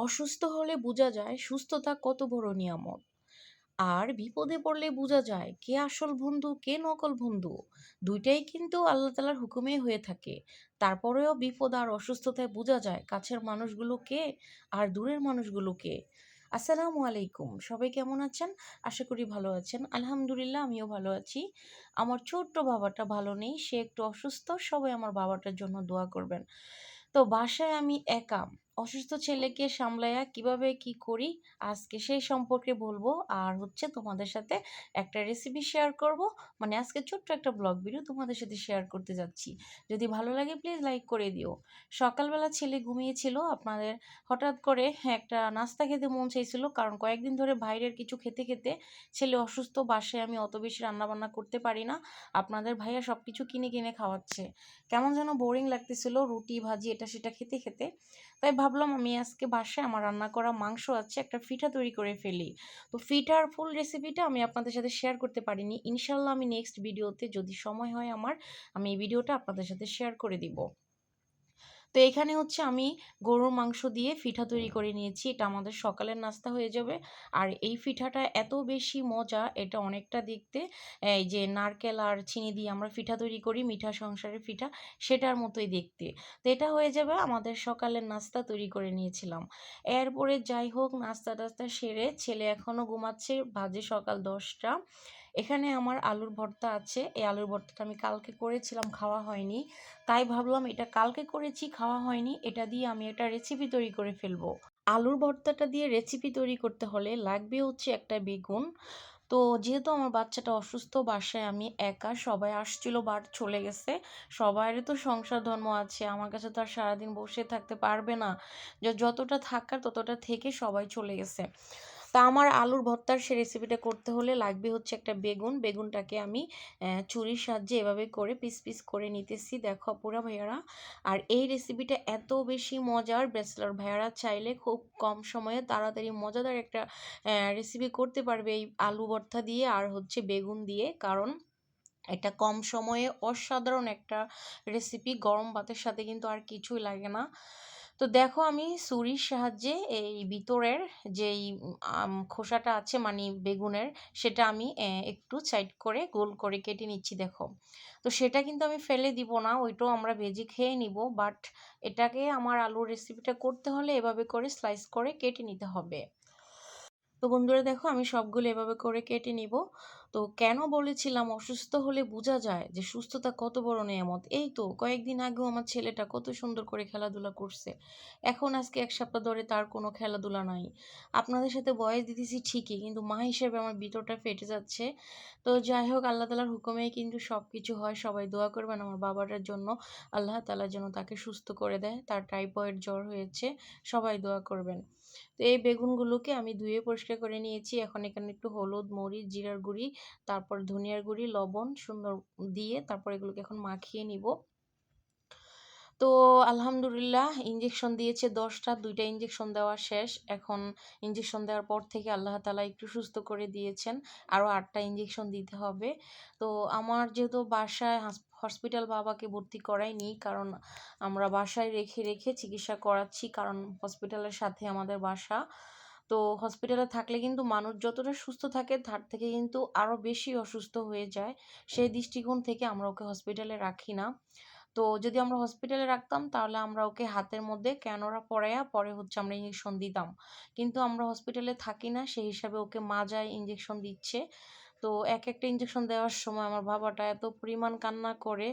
অসুস্থ হলে বোঝা যায় সুস্থতা কত বড় নিয়ামত। আর বিপদে পড়লে বোঝা যায় কে আসল বন্ধু, কে নকল বন্ধু। দুইটাই কিন্তু আল্লাহ তালার হুকুমেই হয়ে থাকে। তারপরেও বিপদ আর অসুস্থতায় বোঝা যায় কাছের মানুষগুলো কে আর দূরের মানুষগুলো কে। আসসালামু আলাইকুম, সবাই কেমন আছেন? আশা করি ভালো আছেন। আলহামদুলিল্লাহ, আমিও ভালো আছি। আমার ছোট্ট বাবাটা ভালো নেই, সে একটু অসুস্থ, সবাই আমার বাবাটার জন্য দোয়া করবেন। তো বাসায় আমি একা। অসুস্থ ছেলেকে সামলাইয়া কীভাবে কি করি? আজকে সেই সম্পর্কে বলব। আর হচ্ছে তোমাদের সাথে একটা রেসিপি শেয়ার করব। মানে আজকে ছোট্ট একটা ব্লগ ভিডিও তোমাদের সাথে শেয়ার করতে যাচ্ছি। যদি ভালো লাগে প্লিজ লাইক করে দিও। সকালবেলা ছেলে ঘুমিয়েছিল। আপনাদের হঠাৎ করে একটা নাস্তা খেতে মন চাইছিল। কারণ কয়েকদিন ধরে বাইরের কিছু খেতে খেতে ছেলে অসুস্থ। বাসায় আমি অত বেশি রান্নাবান্না করতে পারি না। আপনাদের ভাইয়া সব কিছু কিনে কিনে খাওয়াচ্ছে। কেমন যেন বোরিং লাগতেছিল। রুটি, ভাজি, এটা সেটা খেতে খেতে। তাই ভাবলাম আমি আজকে বাসায় আমার রান্না করা মাংস আছে, একটা ফিঠা তৈরি করে ফেলি। তো ফিঠার ফুল রেসিপিটা আমি আপনাদের সাথে শেয়ার করতে পারিনি। ইনশাল্লাহ আমি নেক্সট ভিডিওতে যদি সময় হয় আমার, আমি এই ভিডিওটা আপনাদের সাথে শেয়ার করে দিব। তো এখানে হচ্ছে আমি গরুর মাংস দিয়ে পিঠা তৈরি করে নিয়েছি। এটা আমাদের সকালের নাস্তা হয়ে যাবে। আর এই পিঠাটা এত বেশি মজা, এটা অনেকটা দেখতে, এই যে নারকেল আর চিনি দিয়ে আমরা পিঠা তৈরি করি, মিঠা সংসারের পিঠা সেটার মতোই দেখতে। তো এটা হয়ে যাবে আমাদের সকালের নাস্তা তৈরি করে নিয়েছিলাম। এরপরে যাই হোক, নাস্তা টাস্তা সেরে ছেলে এখনও ঘুমাচ্ছে, বাজে সকাল দশটা। এখানে আমার আলুর ভর্তা আছে। এই আলুর ভর্তাটা আমি কালকে করেছিলাম, খাওয়া হয়নি। তাই ভাবলাম এটা কালকে করেছি, খাওয়া হয়নি। এটা দিয়ে আমি একটা রেসিপি তৈরি করে ফেলব। আলুর ভর্তাটা দিয়ে রেসিপি তৈরি করতে হলে লাগবে হচ্ছে একটা বেগুন। তো যেহেতু আমার বাচ্চাটা অসুস্থ, বাসায় আমি একা, সবাই আসছিল, বাট চলে গেছে। সবাইয়ের তো সংসার ধর্ম আছে। আমার কাছে তো আর সারাদিন বসে থাকতে পারবে না। যতটা থাকার, ততটা থেকে সবাই চলে গেছে। তা আমার আলুর ভর্তার সে রেসিপিটা করতে হলে লাগবে হচ্ছে একটা বেগুন। বেগুনটাকে আমি চুরির সাহায্যে এভাবে করে পিস পিস করে নিতেছি। দেখো পুরা ভাইয়ারা, আর এই রেসিপিটা এত বেশি মজার। ব্যাচলার ভাইয়ারা চাইলে খুব কম সময়ে তাড়াতাড়ি মজাদার একটা রেসিপি করতে পারবে এই আলু ভর্তা দিয়ে আর হচ্ছে বেগুন দিয়ে। কারণ এটা কম সময়ে অসাধারণ একটা রেসিপি গরম ভাতের সাথে কিন্তু আর কিছুই লাগে না। তো দেখো আমি ছুরির সাহায্যে এই ভিতরের যেই খোসাটা আছে মানে বেগুনের, সেটা আমি একটু সাইড করে গোল করে কেটে নিচ্ছি দেখো। তো সেটা কিন্তু আমি ফেলে দিব না, ওইটাও আমরা ভেজে খেয়ে নিব বাট এটাকে আমার আলুর রেসিপিটা করতে হলে এভাবে করে স্লাইস করে কেটে নিতে হবে। তো বন্ধুরা দেখো, আমি সবগুলো এভাবে করে কেটে নিব। তো কেন বলেছিলাম অসুস্থ হলে বোঝা যায় যে সুস্থতা কত বড় নেয়ামত। এই তো কয়েকদিন আগেও আমার ছেলেটা কত সুন্দর করে খেলাধুলা করছে। এখন আজকে এক সপ্তাহ ধরে তার কোনো খেলাধুলা নাই। আপনাদের সাথে বয়স দিতেছি ঠিকই, কিন্তু মা হিসেবে আমার ভিতরটা ফেটে যাচ্ছে। তো যাই হোক, আল্লাহ তালার হুকুমেই কিন্তু সব কিছু হয়। সবাই দোয়া করবেন আমার বাবাটার জন্য। আল্লাহ তালা যেন তাকে সুস্থ করে দেয়। তার টাইফয়েড জ্বর হয়েছে, সবাই দোয়া করবেন। তো এই বেগুনগুলোকে আমি ধুয়ে পরিষ্কার করে নিয়েছি। এখন এখানে একটু হলুদ, মরিচ, জিরার গুঁড়ি, তারপর ধনিয়ার গুঁড়ি, লবণ সুন্দর দিয়ে তারপর এগুলোকে এখন মাখিয়ে নিব। তো আলহামদুলিল্লাহ ইঞ্জেকশন দিয়েছে দশটা, দুইটা ইঞ্জেকশন দেওয়া শেষ। এখন ইঞ্জেকশন দেওয়ার পর থেকে আল্লাহ তালা একটু সুস্থ করে দিয়েছেন। আরও আটটা ইঞ্জেকশন দিতে হবে। তো আমার যেহেতু বাসায় হসপিটাল বাবাকে ভর্তি করাইনি, কারণ আমরা বাসায় রেখে রেখে চিকিৎসা করাচ্ছি, কারণ হসপিটালের সাথে আমাদের বাসা। তো হসপিটালে থাকলে কিন্তু মানুষ যতটা সুস্থ থাকে, তার থেকে কিন্তু আরও বেশি অসুস্থ হয়ে যায়। সেই দৃষ্টিকোণ থেকে আমরা ওকে হসপিটালে রাখি না। তো যদি আমরা হসপিটালে রাখতাম, তাহলে আমরা ওকে হাতের মধ্যে ক্যানোরা পরাইয়া পরে হচ্ছে আমরা ইঞ্জেকশন দিতাম। কিন্তু আমরা হসপিটালে থাকি না, সেই হিসাবে ওকে মাজায় ইঞ্জেকশন দিচ্ছে। তো এক একটা ইঞ্জেকশন দেওয়ার সময় আমার বাবাটা এত পরিমাণ কান্না করে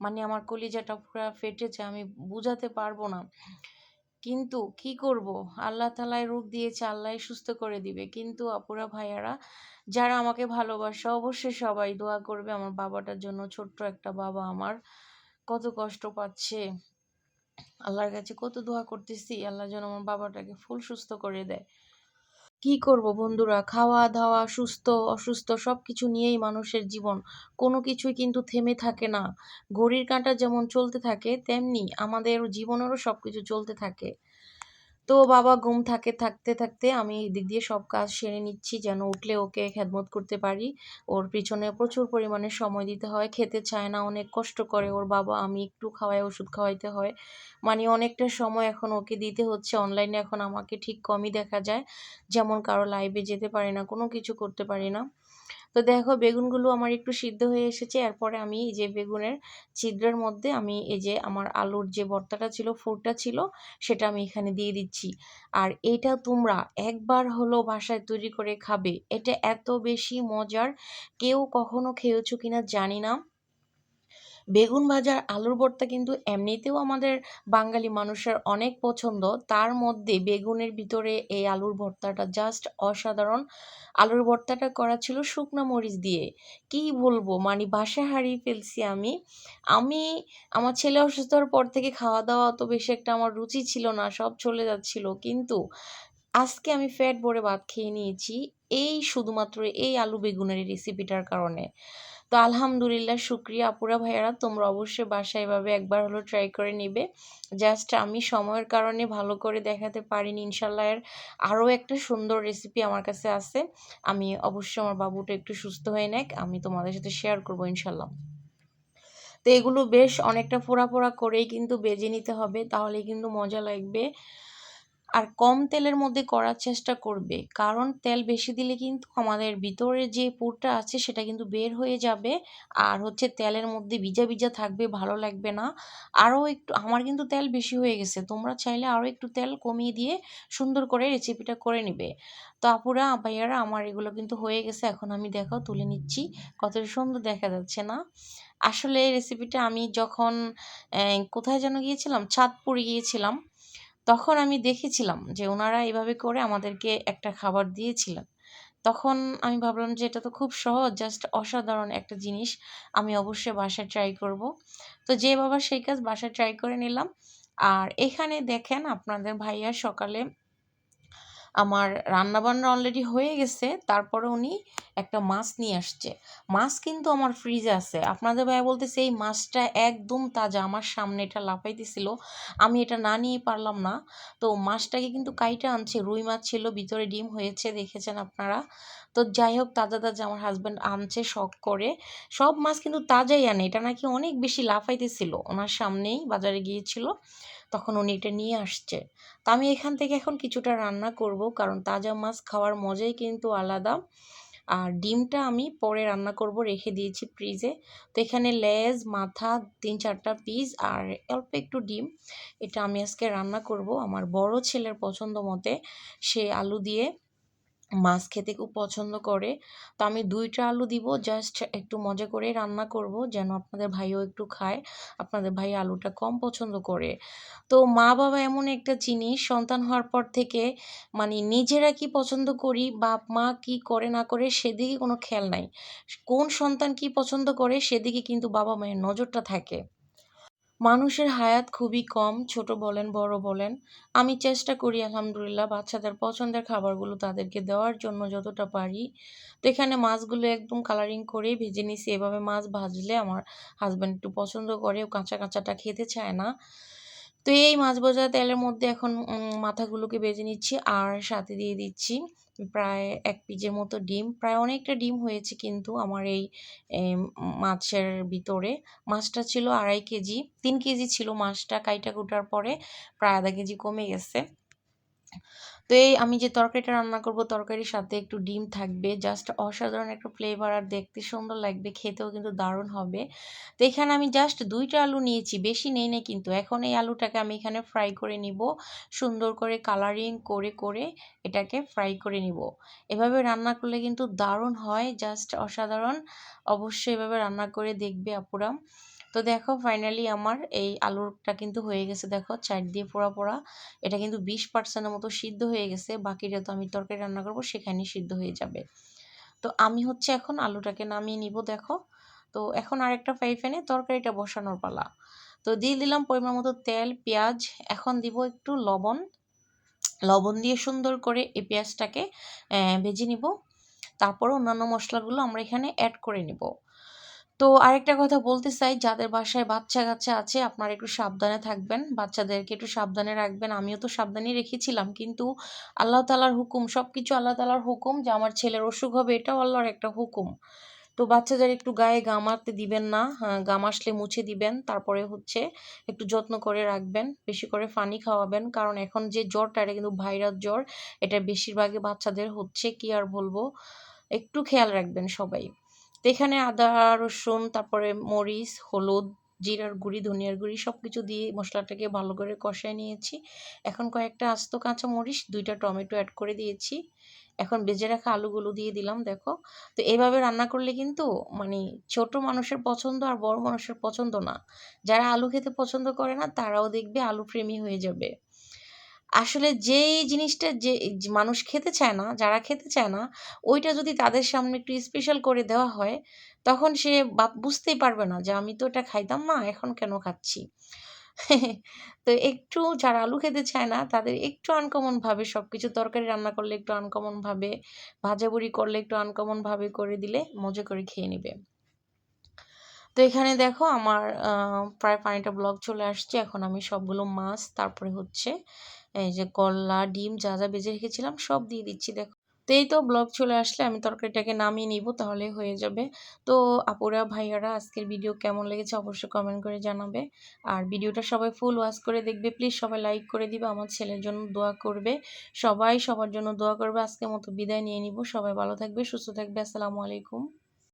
মানে আমার কলিজাটা পুরো ফেটেছে, আমি বুঝাতে পারব না। কিন্তু কি করব? আল্লাহ তালাই রূপ দিয়েছে আল্লাহ সুস্থ করে দিবে। কিন্তু আপুরা ভাইয়ারা, যারা আমাকে ভালোবাসে, অবশ্যই সবাই দোয়া করবে আমার বাবাটার জন্য, ছোট্ট একটা বাবা আমার। কত কষ্ট পাচ্ছে। আল্লাহর কাছে কত দোয়া করতেছি, আল্লাহ যেন আমার বাবাটাকে ফুল সুস্থ করে দেয়। কি করব বন্ধুরা? খাওয়া দাওয়া সুস্থ, অসুস্থ সব কিছু নিয়েই মানুষের জীবন। কোনো কিছুই কিন্তু থেমে থাকে না। ঘড়ির কাঁটা যেমন চলতে থাকে, তেমনি আমাদের জীবনেরও সব কিছু চলতে থাকে। তো বাবা ঘুম থাকে, থাকতে থাকতে আমি এদিক দিয়ে সব কাজ সেরে নিচ্ছি যেন উঠলে ওকে খেদমত করতে পারি। ওর পিছনে প্রচুর পরিমাণে সময় দিতে হয়, খেতে চায় না, অনেক কষ্ট করে। ওর বাবা, আমি একটু খাওয়াই, ওষুধ খাওয়াইতে হয়। মানে অনেকটা সময় এখন ওকে দিতে হচ্ছে। অনলাইনে এখন আমাকে ঠিক কমই দেখা যায়। যেমন কারও লাইভে যেতে পারি না, কোনো কিছু করতে পারি না। তো দেখো বেগুনগুলো আমার একটু সিদ্ধ হয়ে এসেছে। এরপরে আমি এই যে বেগুনের ছিদ্রের মধ্যে আমি এই যে আমার আলুর যে ভর্তাটা ছিল, ফুরটা ছিল, সেটা আমি এখানে দিয়ে দিচ্ছি। আর এটা তোমরা একবার হলো বাসায় তৈরি করে খাবে। এটা এত বেশি মজার। কেউ কখনো খেয়েছো কিনা জানি না। বেগুন ভাজার আলুর ভর্তা কিন্তু এমনিতেও আমাদের বাঙালি মানুষের অনেক পছন্দ। তার মধ্যে বেগুনের ভিতরে এই আলুর ভর্তাটা জাস্ট অসাধারণ। আলুর ভর্তাটা করা ছিল শুকনো মরিচ দিয়ে। কি বলব? মানে বাসা হারিয়ে ফেলছি আমি। আমি, আমার ছেলে অসুস্থ হওয়ার পর থেকে খাওয়া দাওয়া অত বেশি একটা আমার রুচি ছিল না, সব চলে যাচ্ছিল। কিন্তু আজকে আমি ফ্যাট ভরে ভাত খেয়ে নিয়েছি। এই শুধুমাত্র এই আলু বেগুনের রেসিপিটার কারণে। তো আলহামদুলিল্লাহ, শুক্রিয়া আপুরা ভাইয়ারা। তোমরা অবশ্যই বাসায় এভাবে একবার হলো ট্রাই করে নিবে। জাস্ট আমি সময়ের কারণে ভালো করে দেখাতে পারিনি। ইনশাল্লাহ এর আরও একটা সুন্দর রেসিপি আমার কাছে আছে। আমি অবশ্যই আমার বাবুটা একটু সুস্থ হয়ে নেক, আমি তোমাদের সাথে শেয়ার করব ইনশাল্লাহ তো এগুলো বেশ অনেকটা ফোড়া ফোড়া করেই কিন্তু বেজে নিতে হবে। তাহলে কিন্তু মজা লাগবে। আর কম তেলের মধ্যে করার চেষ্টা করবে। কারণ তেল বেশি দিলে কিন্তু আমাদের ভিতরে যে পুরটা আছে সেটা কিন্তু বের হয়ে যাবে। আর হচ্ছে তেলের মধ্যে ভিজা ভিজা থাকবে, ভালো লাগবে না। আরও একটু, আমার কিন্তু তেল বেশি হয়ে গেছে। তোমরা চাইলে আরও একটু তেল কমিয়ে দিয়ে সুন্দর করে রেসিপিটা করে নিবে। তো আপুরা, ভাইয়ারা, আমার এগুলো কিন্তু হয়ে গেছে। এখন আমি দেখো তুলে নিচ্ছি। কত সুন্দর দেখা যাচ্ছে না? আসলে এই রেসিপিটা আমি যখন কোথায় যেন গিয়েছিলাম? চাঁদপুরে গিয়েছিলাম। তখন আমি দেখেছিলাম যে ওনারা এভাবে করে আমাদেরকে একটা খাবার দিয়েছিলেন। তখন আমি ভাবলাম যে এটা তো খুব সহজ জাস্ট অসাধারণ একটা জিনিস, আমি অবশ্যই বাসায় ট্রাই করব। তো যে বাবা সেই কাজ বাসায় ট্রাই করে নিলাম। আর এখানে দেখেন আপনাদের ভাইয়া সকালে আমার রান্নাবান্না অলরেডি হয়ে গেছে, তারপরে উনি একটা মাছ নিয়ে আসছে। মাছ কিন্তু আমার ফ্রিজে আছে। আপনাদের ভাইয়া বলতেছে, এই মাছটা একদম তাজা, আমার সামনে এটা লাফাইতেছিল। আমি এটা না নিয়ে পারলাম না। তো মাছটাকে কিন্তু কাইটা আনছে। রুই মাছ ছিল, ভিতরে ডিম হয়েছে, দেখেছেন আপনারা? তো যাই হোক, তাজা তাজা আমার হাজব্যান্ড আনছে শখ করে। সব মাছ কিন্তু তাজাই আনে। এটা নাকি অনেক বেশি লাফাইতেছিল। ওনার সামনেই বাজারে গিয়েছিল। তখন উনি এটা নিয়ে আসছে। তো আমি এখান থেকে এখন কিছুটা রান্না করব কারণ তাজা মাছ খাওয়ার মজাই কিন্তু আলাদা। আর ডিমটা আমি পরে রান্না করব, রেখে দিয়েছি ফ্রিজে তো এখানে লেজ, মাথা, তিন চারটা পিস আর অল্প একটু ডিম। এটা আমি আজকে রান্না করব। আমার বড় ছেলের পছন্দ মতে সে আলু দিয়ে মাছ খেতে খুব পছন্দ করে। তো আমি দুইটা আলু দিব জাস্ট একটু মজা করে রান্না করব যেন আপনাদের ভাইও একটু খায়, আপনাদের ভাই আলুটা কম পছন্দ করে। তো মা বাবা এমন একটা জিনিস সন্তান হওয়ার পর থেকে মানে নিজেরা কি পছন্দ করি, বাপ মা কি করে না করে সেদিকে কোনো খেয়াল নাই। কোন সন্তান কি পছন্দ করে সেদিকে কিন্তু বাবা মায়ের নজরটা থাকে। মানুষের হায়াত খুবই কম, ছোট বলেন, বড় বলেন। আমি চেষ্টা করি, আলহামদুলিল্লাহ, বাচ্চাদের পছন্দের খাবারগুলো তাদেরকে দেওয়ার জন্য যতটা পারি। তো এখানে মাছগুলো একদম কালারিং করেই ভেজে নিছি। এভাবে মাছ ভাজলে আমার হাজব্যান্ড একটু পছন্দ করে, ও কাঁচা কাঁচাটা খেতে চায় না। তো এই মাছ ভাজা তেলের মধ্যে এখন মাথাগুলোকে বেজে নিচ্ছি আর সাথে দিয়ে দিচ্ছি প্রায় এক পিজের মতো ডিম। প্রায় অনেকটা ডিম হয়েছে কিন্তু আমার এই মাছের ভিতরে। মাছটা ছিল আড়াই কেজি, তিন কেজি ছিল মাছটা কাইটা কুটার পরে প্রায় আধা কেজি কমে গেছে। তো এই আমি যে তরকারিটা রান্না করব, তরকারির সাথে একটু ডিম থাকবে জাস্ট অসাধারণ একটা ফ্লেভার আর দেখতে সুন্দর লাগবে, খেতেও কিন্তু দারুণ হবে। তো এখানে আমি জাস্ট দুইটা আলু নিয়েছি, বেশি নেই না কিন্তু। এখন এই আলুটাকে আমি এখানে ফ্রাই করে নিব, সুন্দর করে কালারিং করে করে এটাকে ফ্রাই করে নিব। এভাবে রান্না করলে কিন্তু দারুণ হয় জাস্ট অসাধারণ। অবশ্যই এভাবে রান্না করে দেখবে আপুরা। তো দেখো ফাইনালি আমার এই আলুরটা কিন্তু হয়ে গেছে দেখো চার দিয়ে পোড়া পোড়া। এটা কিন্তু বিশ পার্সেন্টের মতো সিদ্ধ হয়ে গেছে, বাকিটা তো আমি তরকারি রান্না করব সেখানেই সিদ্ধ হয়ে যাবে। তো আমি হচ্ছে এখন আলুটাকে নামিয়ে নিব দেখো। তো এখন আরেকটা ফ্রাই প্যানে তরকারিটা বসানোর পালা। তো দিয়ে দিলাম পরিমাণ মতো তেল, পেঁয়াজ, এখন দিব একটু লবণ। লবণ দিয়ে সুন্দর করে এই পেঁয়াজটাকে ভেজে নিব। তারপর অন্যান্য মশলাগুলো আমরা এখানে অ্যাড করে নিব। তো আরেকটা কথা বলতে চাই যাদের বাসায় বাচ্চা-কাচ্চা আছে আপনারা একটু সাবধানে থাকবেন। বাচ্চাদেরকে একটু সাবধানে রাখবেন। আমিও তো সাবধানেই রেখেছিলাম। কিন্তু আল্লাহ তালার হুকুম সব কিছু আল্লাহ তালার হুকুম যে আমার ছেলের অসুখ হবে এটাও আল্লাহর একটা হুকুম। তো বাচ্চাদের একটু গায়ে গা মারতে দিবেন না। হ্যাঁ, গাম আসলে মুছে দিবেন। তারপরে হচ্ছে একটু যত্ন করে রাখবেন। বেশি করে পানি খাওয়াবেন। কারণ এখন যে জ্বরটা এটা কিন্তু ভাইরাস জ্বর। এটা বেশিরভাগই বাচ্চাদের হচ্ছে কি আর বলব। একটু খেয়াল রাখবেন সবাই। তো এখানে আদা, রসুন, তারপরে মরিচ, হলুদ, জিরার গুঁড়ি, ধনিয়ার গুঁড়ি সব কিছু দিয়ে মশলাটাকে ভালো করে কষায় নিয়েছি। এখন কয়েকটা আস্ত কাঁচা মরিচ, দুইটা টমেটো অ্যাড করে দিয়েছি। এখন ভেজে রাখা আলুগুলো দিয়ে দিলাম দেখো। তো এভাবে রান্না করলে কিন্তু মানে ছোট মানুষের পছন্দ আর বড় মানুষের পছন্দ না। যারা আলু খেতে পছন্দ করে না তারাও দেখবে আলু প্রেমী হয়ে যাবে। আসলে যেই জিনিসটা যে মানুষ খেতে চায় না, যারা খেতে চায় না, ওইটা যদি তাদের সামনে একটু স্পেশাল করে দেওয়া হয়, তখন সে বুঝতেই পারবে না যে আমি তো এটা খাইতাম না, এখন কেন খাচ্ছি? তো একটু যারা আলু খেতে চায় না, তাদের একটু আনকমন ভাবে সবকিছু তরকারি রান্না করলে একটু আনকমন ভাবে, ভাজাভুড়ি করলে একটু আনকমন ভাবে করে দিলে মজা করে খেয়ে নিবে। তো এখানে দেখো আমার প্রায় পানিটা ব্লক চলে আসছে। এখন আমি সবগুলো মাছ তারপরে হচ্ছে এই যে করলা, ডিম যা, যা ভেজে রেখেছিলাম সব দিয়ে দিচ্ছি দেখো। তো এই তো ব্লগ চলে আসলে আমি তরকারিটাকে নামিয়ে নিব তাহলেই হয়ে যাবে। তো আপুরা, ভাইয়ারা আজকের ভিডিও কেমন লেগেছে অবশ্যই কমেন্ট করে জানাবে। আর ভিডিওটা সবাই ফুল ওয়াচ করে দেখবে। প্লিজ সবাই লাইক করে দিবে। আমার ছেলের জন্য দোয়া করবে। সবাই সবার জন্য দোয়া করবে। আজকের মতো বিদায় নিয়ে নিব। সবাই ভালো থাকবে, সুস্থ থাকবে। আসসালামু আলাইকুম।